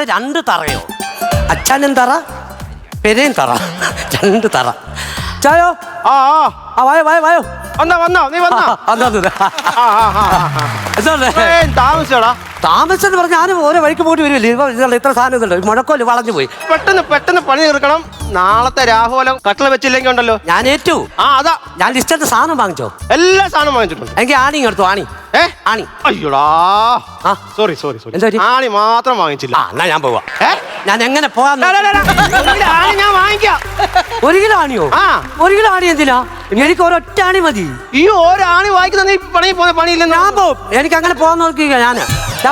കൂടെ രണ്ട് തറയോ? അച്ഛനും തറ? പെരയും തറ. രണ്ട് തറ. ചായോ? ആ ആ. ആ വായോ വായോ വായോ. വന്നോ വന്നോ നീ വന്നോ. താമസിച്ചോടാ. താമസം എന്ന് പറഞ്ഞാൽ ഞാൻ ഓരോ വഴിക്ക് പോയിട്ട് വരുമല്ലേ ഇപ്പൊ ഇത്ര സാധനം ഇതുണ്ട് മുഴക്കോൽ വളഞ്ഞു പോയി. പെട്ടെന്ന് പെട്ടെന്ന് പണി തീർക്കണം. നാളത്തെ രാഹുലം കട്ടിൽ വെച്ചില്ലെങ്കിൽ ഉണ്ടല്ലോ. ഞാൻ ഏറ്റു. ആ അതാ. ഞാൻ ലിസ്റ്റത്തെ സാധനം വാങ്ങിച്ചോ? എല്ലാ സാധനം വാങ്ങിച്ചിട്ടുണ്ട്. എനിക്ക് ആണി എടുത്തു ആണി. ഏ? ആണി. അയ്യോടാ. ആ. സോറി സോറി സോറി ആണി മാത്രം വാങ്ങിച്ചില്ല. ആ എന്നാ ഞാൻ പോവാ. ഏ? ഞാൻ എങ്ങനെ. ഒരു ആണി ഞാൻ വാങ്ങിക്കാം. ഒരു കിലോ ആണിയോ? ആ. ഒരു കിലോ ആണി എന്തിനാ? എനിക്ക് ഒരൊറ്റ ആണി മതി. ഈ ഒരാണി വായിക്കുന്ന നീ പണി പോകുന്ന പണിയില്ല ഞാൻ പോവും. എനിക്ക് അങ്ങനെ പോകാൻ നോക്കിയില്ല ഞാൻ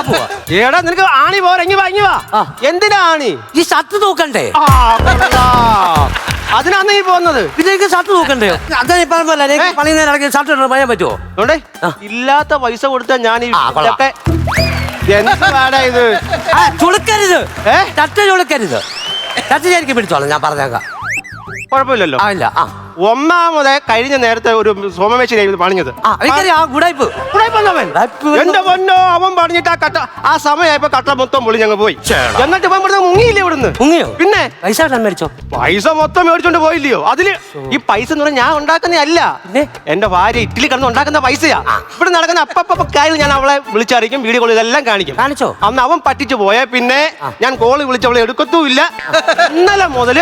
പോവാ. എടാ നിനക്ക് ആണി പോരാ. ഇങ്ങി വാ ഇങ്ങി വാ. ആ. എന്തിനാ ആണി? ഈ ഷർട്ട് തൂക്കണ്ടേ? ആ, കൊള്ളാം. അതിനാണ് നീ പോകുന്നത്. പിന്നെ എനിക്ക് ഷർട്ട് തൂക്കണ്ടേ? അതാ ഈ പറഞ്ഞ പോലെ എനിക്ക് പണി നേരം ഇടയ്ക്ക് ഷർട്ട് ഇടണം പറയാൻ പറ്റുമോ അതുകൊണ്ടേ ആ. ഇല്ലാത്ത പൈസ കൊടുത്താൽ ഞാൻ ഈ ആ, കൊള്ളാം. ഇതൊക്കെ എന്ത് പാടാ ഇത്? ആ ചുളുക്കരുത്. ഏ? ഷർട്ട് ചുളുക്കരുത്. ഷർട്ട് ശരിക്കും പിടിച്ചോളാം ഞാൻ പറഞ്ഞേക്കാം. കുഴപ്പമില്ലല്ലോ. ആ ഇല്ല ആ. ഒന്നാമത് കഴിഞ്ഞ നേരത്തെ ഒരു സോമമേശ്വരി പണിഞ്ഞത്. ആ എനിക്കറിയാം ആ ഗുഡായിപ്പ് ഉടായിപ്പ് വന്നവൻ. ഉടായിപ്പ് എന്റെ പൊന്നോ അവൻ പറഞ്ഞിട്ട് ആ കട്ട ആ സമയമായപ്പോ കട്ട മൊത്തം പൊളി ഞങ്ങൾ പോയി. ചേടാ. എന്നിട്ട് ഇവൻ ഇവിടുന്ന് മുങ്ങിയില്ലേ ഇവിടുന്ന്? മുങ്ങിയോ? പിന്നെ പൈസ ഇടാൻ മേടിച്ചോ? പൈസ മൊത്തം മേടിച്ചോണ്ട് പോയില്ലയോ? അതിൽ ഈ പൈസ എന്ന് പറഞ്ഞാൽ ഞാൻ ഉണ്ടാക്കുന്ന അല്ല പിന്നെ? എന്റെ ഭാര്യ ഇറ്റലി കിടന്ന് ഉണ്ടാക്കുന്ന പൈസയാ. ഇവിടെ നടക്കുന്ന അപ്പപ്പ കാര്യം ഞാൻ അവളെ വിളിച്ചറിയിക്കും വീഡിയോ കോൾ ഇതെല്ലാം കാണിക്കും. കാണിച്ചോ? അന്ന് അവൻ പറ്റിച്ചു പോയ പിന്നെ ഞാൻ കോൾ വിളിച്ച് അവളെ എടുക്കത്തുമില്ല. ഇന്നലെ മുതൽ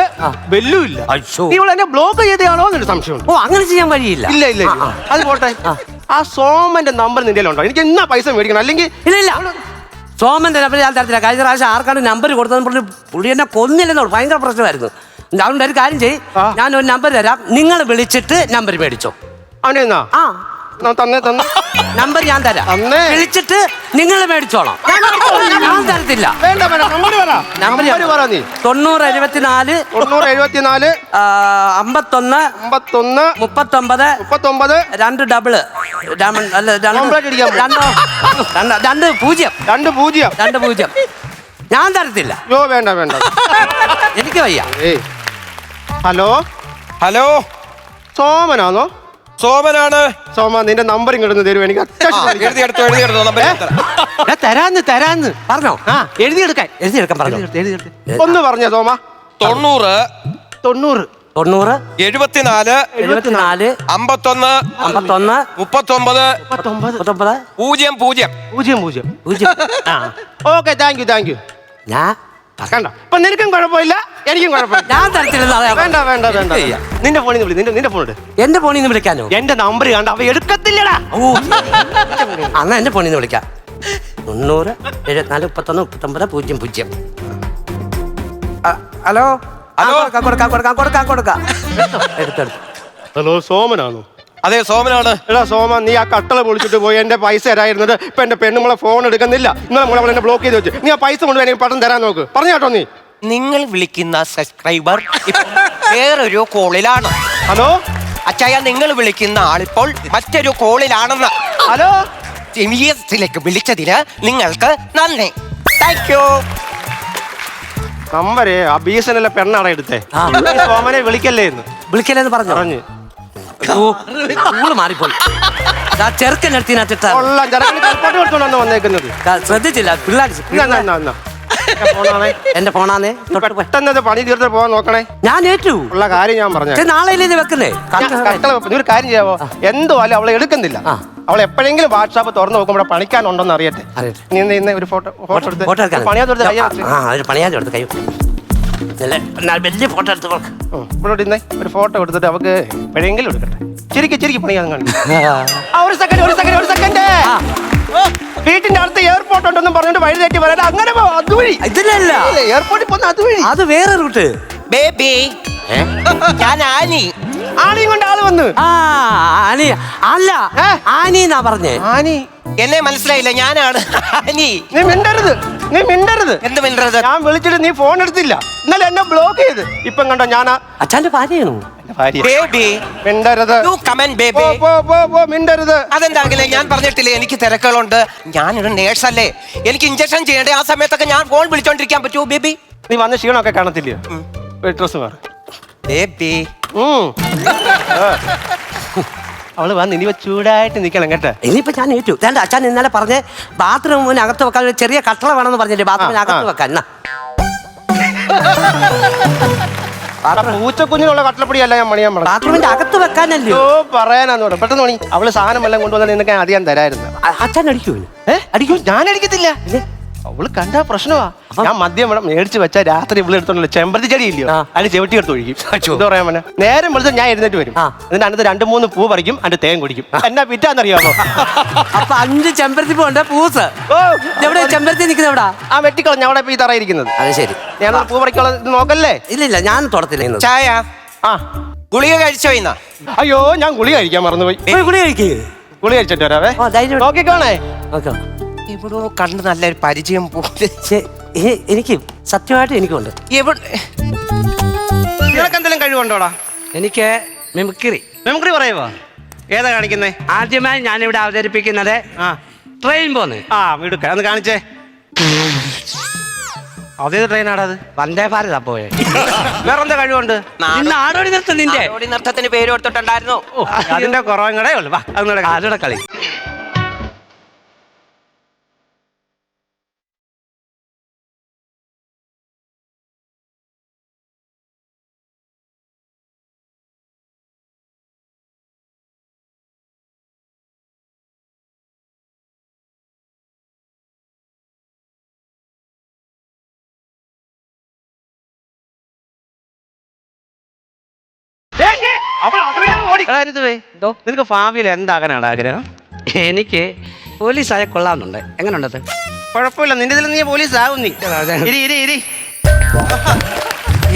ബെല്ലും ഇല്ല അയ്യോ. എന്നെ ബ്ലോക്ക് ചെയ്തയാണോ എന്നൊരു സംശയമുണ്ട്. ഓ അങ്ങനെ ചെയ്യാൻ വഴിയില്ല. ഇല്ല ഇല്ല. അത് പോട്ടെ. ആ. സോമന്റെ നമ്പർ നിന്റെ ഉണ്ടോ എനിക്ക് എന്നാ പൈസ മേടിക്കണം? അല്ലെങ്കിൽ ഇല്ല ഇല്ല. സോമന്റെ നമ്പർ ഞാൻ തരത്തില്ല. കഴിഞ്ഞ പ്രാവശ്യം ആർക്കാണ് നമ്പർ കൊടുത്തതെന്ന് പറഞ്ഞ് പുള്ളി എന്നെ കൊന്നില്ലെന്നോ ഭയങ്കര പ്രശ്നമായിരുന്നു. അതുകൊണ്ട് ഒരു കാര്യം ചെയ്യ്. ആ. ഞാൻ ഒരു നമ്പർ തരാം. നിങ്ങൾ വിളിച്ചിട്ട് നമ്പർ മേടിച്ചോ. അവനെ എന്നാ ആ. തന്നെ തന്നെ. നമ്പർ ഞാൻ തരാം. അന്നേ. വിളിച്ചിട്ട് നിങ്ങൾ മേടിച്ചോളാം. ഞാൻ തരത്തില്ല. വേണ്ട വേണ്ട നമ്പർ പറ നമ്പർ നമ്പർ പറ നീ. തൊണ്ണൂറ് എഴുപത്തിനാല് തൊണ്ണൂറ് എഴുപത്തിനാല് ആ, അമ്പത്തൊന്ന് അമ്പത്തൊന്ന് മുപ്പത്തൊമ്പത് മുപ്പത്തൊമ്പത് രണ്ട് ഡബിൾ. ഡയമണ്ട് അല്ല രണ്ട് Complete അടിക്കാൻ പോ. രണ്ടോ രണ്ട് രണ്ട് പൂജ്യം. രണ്ട് പൂജ്യം. രണ്ട് പൂജ്യം. ഞാൻ തരത്തില്ല. യോ വേണ്ട വേണ്ട. എനിക്ക് വയ്യ. ഏയ്. ഹലോ? ഹലോ? സോമനാണോ സോമനാണ്. സോമ നിന്റെ നമ്പർ ഇങ്ങോട്ട് തരുമോ എനിക്ക് എഴുതി എഴുതി നമ്പർ ഞാൻ തരാം. എടാ, തരാന്ന് തരാന്ന്. പറഞ്ഞോ? ആ എഴുതിയെടുക്കാൻ എഴുതിയെടുക്കാൻ പറഞ്ഞു? ഒന്ന് പറഞ്ഞ സോമ? തൊണ്ണൂറ്. തൊണ്ണൂറ്. തൊണ്ണൂറ്. എഴുപത്തിനാല്. എഴുപത്തിനാല്. അമ്പത്തൊന്ന്. അമ്പത്തൊന്ന്. മുപ്പത്തൊമ്പത്. മുപ്പത്തൊമ്പത്. മുപ്പത്തൊമ്പത്. പൂജ്യം പൂജ്യം. പൂജ്യം പൂജ്യം. പൂജ്യം. ആ. Okay thank you thank you ഞാൻ കണ്ട? അപ്പൊ നിനക്കും കുഴപ്പമില്ല എനിക്കും കുഴപ്പമില്ല. ഞാൻ തരത്തില്ല വേണ്ട വേണ്ട വേണ്ട ചെയ്യാം. നിന്റെ ഫോണിൽ നിന്ന് വിളി നിന്റെ നിന്റെ ഫോൺ എടു എന്റെ ഫോണിൽ നിന്ന് വിളിക്കാനോ? എന്റെ നമ്പർ കണ്ട? അവ എടുക്കത്തില്ലടാ. ഓ. അന്നാ എന്റെ ഫോണിൽ നിന്ന് വിളിക്കാം. തൊണ്ണൂറ് എഴുപത്തിനാല് മുപ്പത്തൊന്ന് മുപ്പത്തൊമ്പത് പൂജ്യം പൂജ്യം. ആ, ഹലോ? ആ, ഹലോ. കൊടുക്കാം കൊടുക്കാം കൊടുക്കാം കൊടുക്കാം കൊടുക്കാം. എടുത്തെടുത്തു ഹലോ സോമനാണോ? അതെ സോമനാണ്. എടാ സോമ നീ ആ കട്ടള പൊളിച്ചിട്ട് പോയി. എന്റെ പൈസ തരായിരുന്നത് ഇപ്പൊ എന്റെ പെണ്ണുങ്ങളെ ഫോൺ എടുക്കുന്നില്ല. ഇന്നലെ നമ്മളെ എന്നെ ബ്ലോക്ക് ചെയ്ത് വെച്ച്. നീ ആ പൈസ കൊണ്ട് എനിക്ക് പടം തരാൻ നോക്ക്. പറഞ്ഞു കേട്ടോ നീ? നിങ്ങൾ വിളിക്കുന്ന സബ്സ്ക്രൈബർ വേറൊരു കോളിലാണ് ഹലോ? അച്ചായ നിങ്ങൾ വിളിക്കുന്ന ആളിപ്പോൾ മറ്റൊരു കോളിലാണെന്ന് ഹലോ? ലേക്ക് വിളിച്ചതിന് നിങ്ങൾക്ക് നന്ദി. താങ്ക് യു നമ്പര് ആ എൽ പെണ്ണാണ് എടുത്തേ? സോമനെ വിളിക്കല്ലേ എന്ന് വിളിക്കലെന്ന് പറഞ്ഞു? പറഞ്ഞു. ഊൾ മാറിപ്പോയി. ആ ചെറുക്കൻ എടുത്തിനകത്തിട്ട കൊള്ളാം ചെറുക്കൻ കൽപ്പാട്ട് കൊടുത്തോണ്ടാണ് വന്നേക്കുന്നത്. ശ്രദ്ധിച്ചില്ല പിള്ളേർ എന്നാ, എന്നാ, എന്നാ, എന്നാ. എന്റെ ഫോണാണേ. എന്റെ ഫോണാന്നേ? തൊട്ട് പോയി. പെട്ടെന്ന് ഇത് പണി തീർത്ത് പോകാൻ നോക്കണേ. ഞാൻ ഏറ്റു. ഉള്ള കാര്യം ഞാൻ പറഞ്ഞു നാളെ വെക്കുന്നേ? കട്ടള നീ ഒരു കാര്യം ചെയ്യാവോ? എന്തോ അല്ല അവളെ എടുക്കുന്നില്ല. ആ. അവൾ എപ്പോഴെങ്കിലും വാട്സാപ്പ് തുറന്നു നോക്കുമ്പോൾ ഇവിടെ പണിക്കാനുണ്ടോന്ന് അറിയട്ടെ. അറിയട്ടെ. നീ ഇന്ന് ഇന്ന് ഒരു ഫോട്ടോ ഫോട്ടോ എടുത്ത് പണിയാത്ത എടുത്ത് ഒരു എടുത്ത് കൈ നല്ല വലിയ ഫോട്ടോ എടുത്ത് കൊടുക്ക്. ഇവിടെ ഇന്നേ ഒരു ഫോട്ടോ എടുത്തിട്ട് അവക്ക് എപ്പോഴെങ്കിലും എടുക്കട്ടെ. ചിരിക്ക് ചിരിക്ക് പണിയാൻ കാണിക്കും ആ ഒരു സെക്കൻഡ് ഒരു സെക്കൻഡ് ഒരു സെക്കൻഡ് വീട്ടിന്റെ അടുത്ത് എയർപോർട്ട് ഉണ്ടെന്നും പറഞ്ഞിട്ട് വഴി തെറ്റി വരാൻ അങ്ങനെ അതുവഴി. ഇതിലല്ല. എയർപോർട്ടിൽ പോകുന്ന അതുവഴി. അത് വേറെ റൂട്ട് ബേബി ഞാൻ ആനി. ആണിയും കൊണ്ട് ആൾ വന്ന്. ആ ആനി. അല്ല? ആനി എന്നാ പറഞ്ഞേ? ആനി. എന്നെ മനസ്സിലായില്ല ഞാനാണ് ആനി. നീ മിണ്ടരുത്. നീ മിണ്ടരുത്. എന്ത് മിണ്ടരുത്? ഞാൻ വിളിച്ചിട്ട് നീ ഫോൺ എടുത്തില്ല. ഇന്നലെ എന്നെ ബ്ലോക്ക് ചെയ്ത്. ഇപ്പം കണ്ടോ ഞാൻ അച്ഛന്റെ ഭാര്യയാണോ ബേബി മിണ്ടരുത്. യു ബേബി പോ പോ പോ മിണ്ടരുത്. അതെന്താകില്ലേ? ഞാൻ പറഞ്ഞിട്ടില്ലേ എനിക്ക് തിരക്കുകളുണ്ട്. ഞാനൊരു നേഴ്സല്ലേ. എനിക്ക് ഇഞ്ചക്ഷൻ ചെയ്യേണ്ടത് ആ സമയത്തൊക്കെ ഞാൻ ഫോൺ വിളിച്ചോണ്ടിരിക്കാൻ പറ്റുമോ ബേബി നീ വന്ന ക്ഷീണമൊക്കെ കാണത്തില്ലയോ? ഡ്രസ് മാറി ബേബി. അവൾ വന്ന് ഇനി ചൂടായിട്ട് നിക്കണം കേട്ടോ. ഇനിയിപ്പോ ഞാൻ ഏറ്റു. വേണ്ട അച്ഛൻ ഇന്നലെ പറഞ്ഞേ ബാത്റൂമിന് അകത്ത് വെക്കാൻ ഒരു ചെറിയ കട്ടള വേണമെന്ന് പറഞ്ഞില്ലേ? ബാത്റൂമിന് അകത്ത്. വെക്കാൻ. എന്നാ. പൂച്ചക്കുഞ്ഞിനുള്ള കട്ടലപ്പൊടിയല്ല ഞാൻ മണിയാൻ പറഞ്ഞു ബാത്റൂമിന്റെ അകത്ത് വെക്കാനല്ലോ? ഓ പറയാനാന്ന് പറഞ്ഞു. പെട്ടെന്ന് പണി അവൾ സാധനം എല്ലാം കൊണ്ടുവന്നാൽ നിനക്ക് അധികം തരായിരുന്നു. അച്ഛൻ അടിക്കൂ ഏ? അടിക്കും. ഞാൻ അടിക്കത്തില്ല. അവൾ കണ്ടാ പ്രശ്നമാ. ഞാൻ മദ്യം വേണം മേടിച്ച് വെച്ചാൽ രാത്രി ഇവിടെ എടുത്തോണ്ടല്ലോ ചെമ്പരത്തി ചെടി ഇല്ലയോ. അതിന് ചെവിട്ടി എടുത്ത് ഒഴിക്കും. എന്താ പറയാൻ പറഞ്ഞ നേരം വിളിച്ചത് ഞാൻ എഴുന്നേറ്റ് വരും. എന്നിട്ട് അതിനകത്ത് രണ്ട് മൂന്ന് പൂ പറിക്കും അതിന്റെ തേൻ കുടിക്കും. എന്നാ പിറ്റാന്നറിയാമോ അപ്പൊ അഞ്ച് ചെമ്പരത്തി പൂണ്ട് പൂസ്. എവിടെ? ചെമ്പരത്തി നിൽക്കുന്ന എവിടാ? ആ വെട്ടിക്കളഞ്ഞ അവിടെ ഈ തറയിരിക്കുന്നത് അത് ശരി. ഞാൻ പൂ പറിക്കുള്ള ഇത് നോക്കല്ലേ? ഇല്ല ഇല്ല ഞാൻ തുടത്തില്ല. ചായ? ആ. ഗുളിക കഴിച്ചോ ഇന്ന? അയ്യോ ഞാൻ ഗുളിക കഴിക്കാൻ മറന്നുപോയി. ഗുളിക കഴിക്കേ. ഗുളിക ഗുളി കഴിച്ചിട്ട് വരാവേ. നോക്കിക്കോണേ. ഓക്കെ എവിടോ കണ്ട് നല്ലൊരു പരിചയം പോലെ. എനിക്ക് സത്യമായിട്ട് എനിക്കുണ്ട് എവിടെ നിനക്ക് എന്തെങ്കിലും കഴിവുണ്ടോടാ? എനിക്ക് മിമിക്രി. മെമ്മറി പറയുവോ? ഏതാ കാണിക്കുന്നേ? ആദ്യമായി ഞാനിവിടെ അവതരിപ്പിക്കുന്നത് ആ. ട്രെയിൻ പോന്ന്. ആ വീടുക്ക ഒന്ന് കാണിച്ചേ. അതേത് ട്രെയിനാടാ അത്? വന്ദേ ഭാരത പോയെ. വേറെന്താ കഴിവുണ്ട്? ഇന്ന് ആടോടി നിർത്തും നിന്റെ. നാടോടി നൃത്തത്തിന് പേര് കൊടുത്തിട്ടുണ്ടായിരുന്നു. അതിന്റെ കുറവും കൂടെ ഉള്ളു. വാ ആരുടെ കളി. നിനക്ക് ഭാവിയിൽ എന്താകാനാണ് ആഗ്രഹം? എനിക്ക് പോലീസായ കൊള്ളാമെന്നുണ്ട്. എങ്ങനെയുണ്ടത് കുഴപ്പമില്ല നിന്റെ ഇതിൽ നീ പോലീസ് ആവും നീ ഇരി ഇരി ഇരി.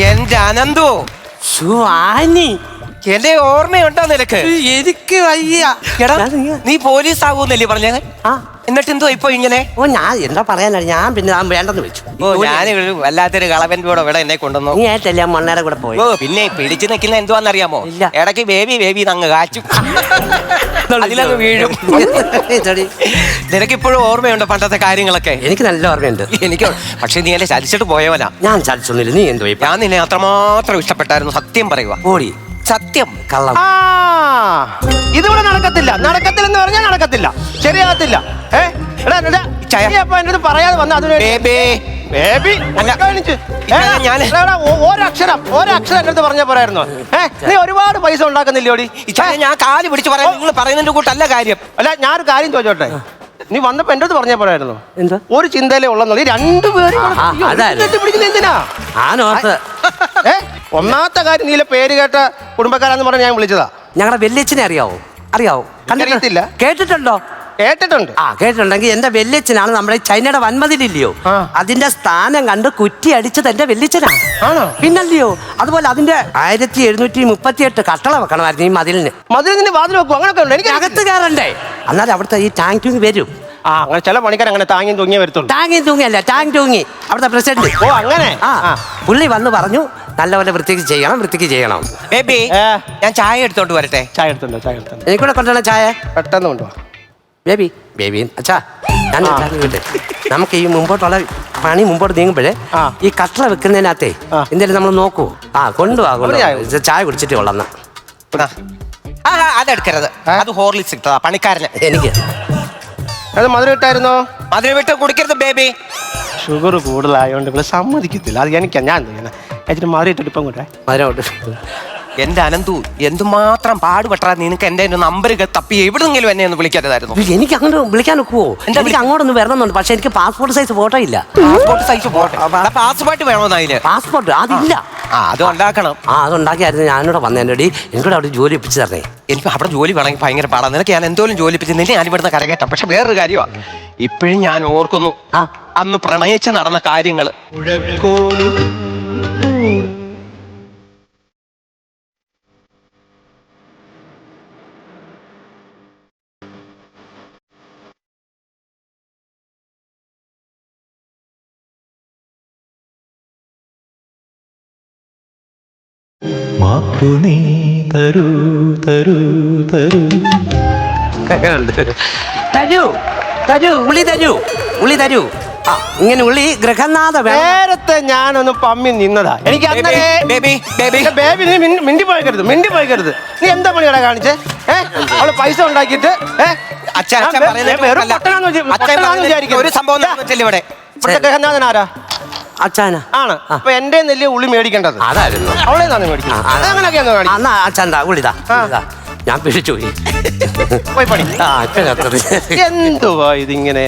എന്റെ അനന്തു. എന്റെ ഓർമ്മയുണ്ടോ നിനക്ക്? എനിക്ക് വയ്യ. എടാ നീ പോലീസ് ആകൂന്നല്ലേ പറഞ്ഞത് ആ. എന്നിട്ട് എന്തോ ഇപ്പൊ ഇങ്ങനെ? ഓ ഞാൻ എന്താ പറയാനാണ്? ഞാൻ പിന്നെ ഞാൻ വേണ്ടെന്ന് വെച്ചു. ഓ ഞാൻ ഒരു വല്ലാത്തൊരു കളവന്റെ കൂടെ ഇവിടെ എന്നെ കൊണ്ടുവന്നു. നീ ആയിട്ടല്ലേ മണ്ണേടെ കൂടെ പോയി. ഓ പിന്നെ പിടിച്ചു നിൽക്കുന്ന എന്തുവാന്നറിയാമോ? ഇല്ല. ഇടയ്ക്ക് ബേബി ബേബി അങ്ങ് കാച്ചു. അതിലങ്ങ് വീഴും. നിനക്ക് ഇപ്പോഴും ഓർമ്മയുണ്ടോ പണ്ടത്തെ കാര്യങ്ങളൊക്കെ? എനിക്ക് നല്ല ഓർമ്മയുണ്ട്. എനിക്ക് പക്ഷെ നീ എന്നെ ചലിച്ചിട്ട് പോയവനാ. ഞാൻ ചലിച്ചൊന്നുമില്ല നീ എന്തോ ഞാൻ നിന്നെ അത്രമാത്രം ഇഷ്ടപ്പെട്ടായിരുന്നു സത്യം പറയുക ഓടി. സത്യം കള്ളം. ആ ഇതിവിടെ നടക്കത്തില്ല. എന്ന് പറഞ്ഞാൽ നടക്കത്തില്ല. ശരിയാകത്തില്ല. ഏ? എടാ എടാ, ചായ. നീ അപ്പൊ എന്നോട് പറയാതെ വന്ന അതിന് ബേബേ. ബേബി അല്ല. കാണിച്ച്. ഏ, ഇല്ല, ഞാന്- എടാ, എടാ, ഒ- ഒരക്ഷരം ഒരക്ഷരം എന്റെ പറഞ്ഞ പോരായിരുന്നോ. ഏ നീ ഒരുപാട് പൈസ ഉണ്ടാക്കുന്നില്ലോടി ഞാൻ കാൽ പിടിച്ച് പറയാം നിങ്ങൾ പറയുന്നതിന്റെ കൂട്ടല്ല കാര്യം. അല്ല ഞാനൊരു കാര്യം ചോദിച്ചോട്ടെ? നീ വന്നപ്പോ എന്റെ അടുത്ത് പറഞ്ഞ പോലായിരുന്നു എന്താ? ഒരു ചിന്തയിലേ ഉള്ളെന്നുള്ളത് ഈ രണ്ടുപേരും അതായിരുന്നു. എന്തിനാ? ആനോർത്ത് ഒന്നാമത്തെ കാര്യം നീല പേര് കേട്ട കുടുംബക്കാരാന്ന് പറഞ്ഞ ഞാൻ വിളിച്ചതാ. ഞങ്ങളുടെ വല്യച്ഛനെ അറിയാവോ? അറിയാവോ? കണ്ടിട്ടില്ല കേട്ടിട്ടുണ്ടോ? കേട്ടിട്ടുണ്ട്. ആ കേട്ടിട്ടുണ്ടെങ്കിൽ എന്റെ വല്യച്ഛനാണ് നമ്മുടെ ചൈനയുടെ വൻമതിലില്ലയോ? അതിന്റെ സ്ഥാനം കണ്ട് കുറ്റി അടിച്ചത് എന്റെ വല്യച്ഛനാണ്. ആണോ? പിന്നല്ലയോ? അതുപോലെ അതിന്റെ ആയിരത്തി എഴുന്നൂറ്റി മുപ്പത്തി എട്ട് കട്ടള വെക്കണമായിരുന്നു ഈ മതിലിന്. മതിലിന് വാതിൽ വെക്കും? അങ്ങനെയൊക്കെ എനിക്ക് അകത്ത് കയറണ്ടേ? എന്നാലും അവിടുത്തെ ഈ ടാങ്ക് വരും. ആ അങ്ങനെ ചില പണിക്കാർ അങ്ങനെ താങ്ങിയും തൂങ്ങിയേ വരത്തുള്ളൂ. താങ്ങി തൂങ്ങിയല്ല ടാങ് തൂങ്ങി. അവിടുത്തെ പ്രസിഡന്റ്. ഓ അങ്ങനെ? ആ ആ. പുള്ളി വന്ന് പറഞ്ഞു നല്ലപോലെ വൃത്തിക്ക് ചെയ്യണം വൃത്തിക്ക് ചെയ്യണം. ബേബി ഏ. ഞാൻ ചായ എടുത്തോണ്ട് വരട്ടെ. ചായ എടുത്തുണ്ടോ ചായ എടുത്തുണ്ടോ എനിക്കൂടെ കൊണ്ടുവന്ന ചായ? പെട്ടെന്ന് കൊണ്ടുപോവാ ബേബി ബേബി അച്ഛാ ഞാൻ. വിട്ടെ. നമുക്ക് ഈ മുമ്പോട്ടുള്ള പണി മുമ്പോട്ട് നീങ്ങുമ്പോഴേ ആ. ഈ കട്ടള വെക്കുന്നതിനകത്തെ ആ. എന്തായാലും നമ്മൾ നോക്കൂ. ആ കൊണ്ടുപോകാം ചായ കുടിച്ചിട്ട് കൊള്ളാം എന്നാ. ആ ആ, അതെടുക്കരുത്. അത് ഹോർലിക്സ് ഇട്ടതാ പണിക്കാരന്. എനിക്ക്. അത് മധുരം ഇട്ടായിരുന്നോ? മധുരം വിട്ട് കുടിക്കരുത് ബേബി ഷുഗർ കൂടുതലായതുകൊണ്ട് ഇവിടെ സമ്മതിക്കത്തില്ല. അത് എനിക്കാ ഞാൻ എന്ത് ചെയ്യണേ എന്നിട്ട് മധുരം ഇട്ടിട്ട് ഇപ്പം കൂടെ മരോട്ട് എന്റെ അനന്തു എന്തുമാത്രം പാടുപെട്ടാ നിനക്ക് എന്റെ നമ്പർ തപ്പി എവിടെങ്കിലും എന്നെ ഒന്ന് വിളിക്കരുതായിരുന്നു എനിക്ക് അങ്ങോട്ട് വിളിക്കാൻ ഒക്കുവോ? എന്താ എനിക്ക് അങ്ങോട്ടൊന്ന് വരണമെന്നുണ്ട് പക്ഷെ എനിക്ക് പാസ്പോർട്ട് സൈസ് ഫോട്ടോ ഇല്ല. പാസ്പോർട്ട് സൈസ് ഫോട്ടോ പാസ്പോർട്ട് വേണോന്ന് അതിന്? പാസ്പോർട്ട് അതില്ല. ആ അത് ഉണ്ടാക്കണം. ആ അത് ഉണ്ടാക്കിയായിരുന്നു ഞാനിവിടെ വന്നേന്റെ എനിക്കൂടെ അവിടെ ജോലി ഒപ്പിച്ച് തരണേ. എനിക്ക് അവിടെ ജോലി വേണമെങ്കിൽ ഭയങ്കര പാടാണ് നിനക്ക് ഞാൻ എന്തോലും ജോലി ഒപ്പിച്ച് നിന്നെ ഞാൻ ഇവിടുന്ന് കരകേട്ട പക്ഷെ വേറൊരു കാര്യമാണ് ഇപ്പോഴും ഞാൻ ഓർക്കുന്നു അന്ന് പ്രണയിച്ച് നടന്ന കാര്യങ്ങൾ. മാപ്പു നീ തരൂ തരൂ തരൂ. തരൂ തരൂ ഉള്ളി തരൂ ഉള്ളി തരൂ. ഇങ്ങനെ ഉള്ളി ഗൃഹനാഥ വേണം. നേരത്തെ ഞാനൊന്ന് പമ്മി നിന്നതാ. എനിക്ക് അന്നേ ബേബി ബേബി. നീ മിണ്ടി- മിണ്ടി പോയക്കരുത് മിണ്ടി പോയക്കരുത് നീ എന്താ പണിയടാ കാണിച്ചേ? ഏഹ് അവൾ പൈസ ഉണ്ടാക്കിയിട്ട് ഏഹ് ഒരു സംഭവം ഇവിടെ. ഗൃഹനാഥൻ ആരാ? അച്ഛാനാ. ആണ്. അപ്പൊ എന്റെ നെല്ലിയ ഉള്ളി മേടിക്കേണ്ടത്. അതായിരുന്നു. അവളെ അങ്ങനെയൊക്കെ മേടിക്കുന്നത്. അങ്ങനെയൊക്കെയാന്ന് മേടിക്കും. അന്നാ അച്ഛന്റെ ഉള്ളിതാ ഉള്ളിതാ. ഞാൻ പിടിച്ചു പോയി. പോയി പണി. ആ ഇപ്പൊ കത്തത് എന്തുവാ ഇതിങ്ങനെ?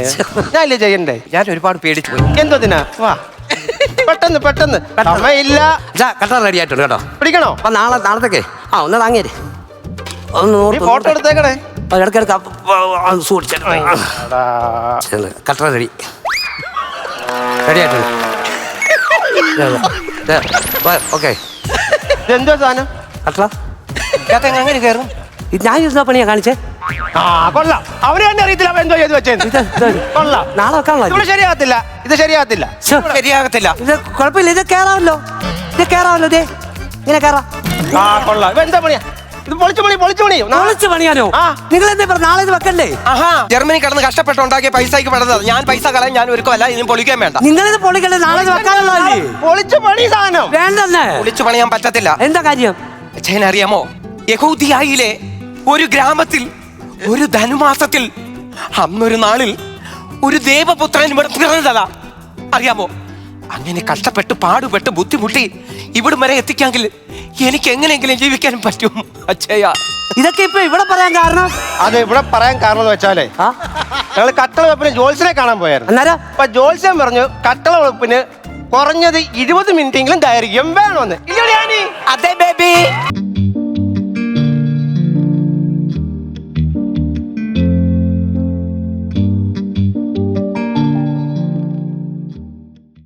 ഞാനില്ലേ ചെയ്യണ്ടേ? ഞാൻ ഒരുപാട് പേടിച്ചു പോയി. എന്തതിനാ വാ. പെട്ടെന്ന് പെട്ടെന്ന്. സമയമില്ല. കട്ടർ റെഡി ആയിട്ടുണ്ട് കേട്ടോ. പിടിക്കണോ? അപ്പൊ നാളെ നാളത്തേക്ക്. ആ ഒന്ന് താങ്ങിയേ ഒന്ന് ഫോട്ടോ എടുത്തേക്കണേ ഇടയ്ക്കിടയ്ക്ക് സൂക്ഷിച്ചു കട്ടർ റെഡി റെഡി ആയിട്ടുണ്ട്. ഓക്കെ ഇതെന്തോ സാധനം? കട്ടറ ഇതിനകത്ത് എങ്ങനെ കയറും ഇത് ഞാൻ ഇരുന്ന പണിയാ കാണിച്ചേ. ആ കൊള്ളാം. അവർ തന്നെ അറിയത്തില്ല അവൻ എന്തോ ചെയ്ത് വെച്ചേ കൊള്ളാം. നാളെ വെക്കാനുള്ള ശരിയാകത്തില്ല. ഇത് ശരിയാകത്തില്ല. ശരിയാകത്തില്ല. ഇത് കുഴപ്പമില്ല. ഇത് കേറാമല്ലോ. ഇത് കേറാമല്ലോ ഇതേ ഇങ്ങനെ കേറാം. ആ കൊള്ളാം. ഇവ എന്താ പണിയാ? ഇത് പൊളിച്ചു പണി പൊളിച്ചു പണി നാളെ നാളെ പണിയാനോ? നിങ്ങൾ എന്താ പറഞ്ഞ നാളെ ഇത് വെക്കണ്ടേ? ആഹാ. ജർമ്മനി കടന്ന് കഷ്ടപ്പെട്ടുണ്ടാക്കിയ പൈസയ്ക്ക് പെടുന്നത് ഞാൻ പൈസ കളയാൻ ഞാൻ ഒരുക്കമല്ല ഇതിനും പൊളിക്കാൻ വേണ്ട. നിങ്ങൾ പൊളിക്കണ്ടേ നാളെ ഇത് വെക്കാനുള്ളതല്ലേ പൊളിച്ചു പണി സാധനം. വേണ്ടെന്ന്. പൊളിച്ചു പണിയാൻ പറ്റത്തില്ല. എന്താ കാര്യം? അച്ഛൻ അറിയാമോ? യഹൂദിയായിലെ ഒരു ഗ്രാമത്തിൽ ഒരു ധനുമാസത്തിൽ അന്നൊരു നാളിൽ ഒരു ദേവപുത്രൻ ഇവിടെ പിറന്നതാ. അറിയാമോ? അങ്ങനെ കഷ്ടപ്പെട്ട് പാടുപെട്ട് ബുദ്ധിമുട്ടി ഇവിടം വരെ എത്തിക്കാമെങ്കിൽ എനിക്ക് എങ്ങനെയെങ്കിലും ജീവിക്കാനും പറ്റും അച്ഛയ ഇതൊക്കെ ഇപ്പൊ ഇവിടെ പറയാൻ കാരണം? അത് ഇവിടെ പറയാൻ കാരണം എന്ന് വെച്ചാലേ ഞങ്ങൾ കട്ടള വെപ്പിന് ജോത്സ്യനെ കാണാൻ പോയായിരുന്നു. അന്നേരം? അപ്പൊ ജോത്സ്യൻ പറഞ്ഞു കട്ടള വെപ്പിന് കുറഞ്ഞത് ഇരുപത് മിനിറ്റെങ്കിലും ദൈർഘ്യം വേണമെന്ന്. അതെ ബേബി.